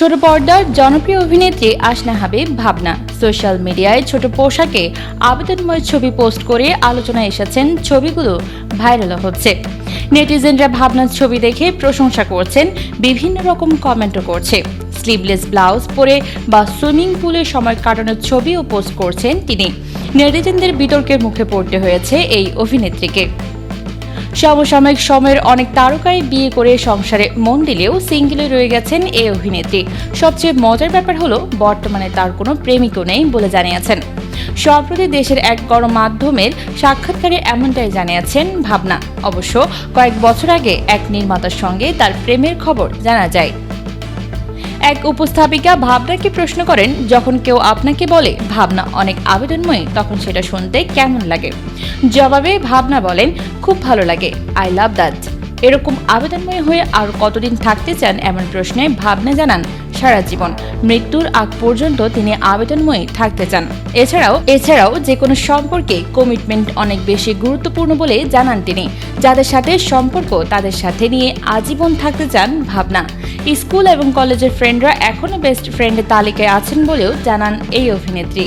ছোট পর্দার জনপ্রিয় অভিনেত্রী আসনা হাবিব ভাবনা। সোশ্যাল মিডিয়ায় ছোট পোশাকে আবেদনময় ছবি পোস্ট করে আলোচনায় এসেছেন ছবিগুলো ভাইরাল হচ্ছে। নেটিজেনরা ভাবনার ছবি দেখে প্রশংসা করছেন, বিভিন্ন রকম কমেন্টও করছে। স্লিভলেস ব্লাউজ পরে বা সুইমিং পুলে সময় কাটানোর ছবিও পোস্ট করছেন তিনি। নেটিজেনদের বিতর্কের মুখে পড়তে হয়েছে এই অভিনেত্রীকে। সমসাময়িক সময়ের অনেক তারকাই বিয়ে করে সংসারে মন দিলেও সিঙ্গেলে রয়ে গেছেন এই অভিনেত্রী। সবচেয়ে মজার ব্যাপার হলো, বর্তমানে তার কোনো প্রেমিকও নেই বলে জানিয়েছেন। সম্প্রতি দেশের এক গণমাধ্যমের সাক্ষাৎকারে এমনটাই জানিয়েছেন ভাবনা। অবশ্য কয়েক বছর আগে এক নির্মাতার সঙ্গে তার প্রেমের খবর জানা যায়। এক উপস্থাপিকা ভাবনাকে প্রশ্ন করেন, যখন কেউ আপনাকে বলে ভাবনা অনেক আবেদনময়ী, তখন সেটা শুনতে কেমন লাগে? জবাবে ভাবনা বলেন, খুব ভালো লাগে আই লাভ দ্যাট এরকম আবেদনময় হয়ে আর কতদিন থাকতে চান এমন প্রশ্নে ভাবনা জানান সারা জীবন। মৃত্যুর আগ পর্যন্ত তিনি আবেদনময়ী থাকতে চান। এছাড়াও এছাড়াও যে কোনো সম্পর্কে কমিটমেন্ট অনেক বেশি গুরুত্বপূর্ণ বলে জানান তিনি, যাদের সাথে সম্পর্ক তাদের সাথে নিয়ে আজীবন থাকতে চান ভাবনা। স্কুল এবং কলেজের ফ্রেন্ডরা এখনও বেস্ট ফ্রেন্ডের তালিকায় আছেন বলেও জানান এই অভিনেত্রী।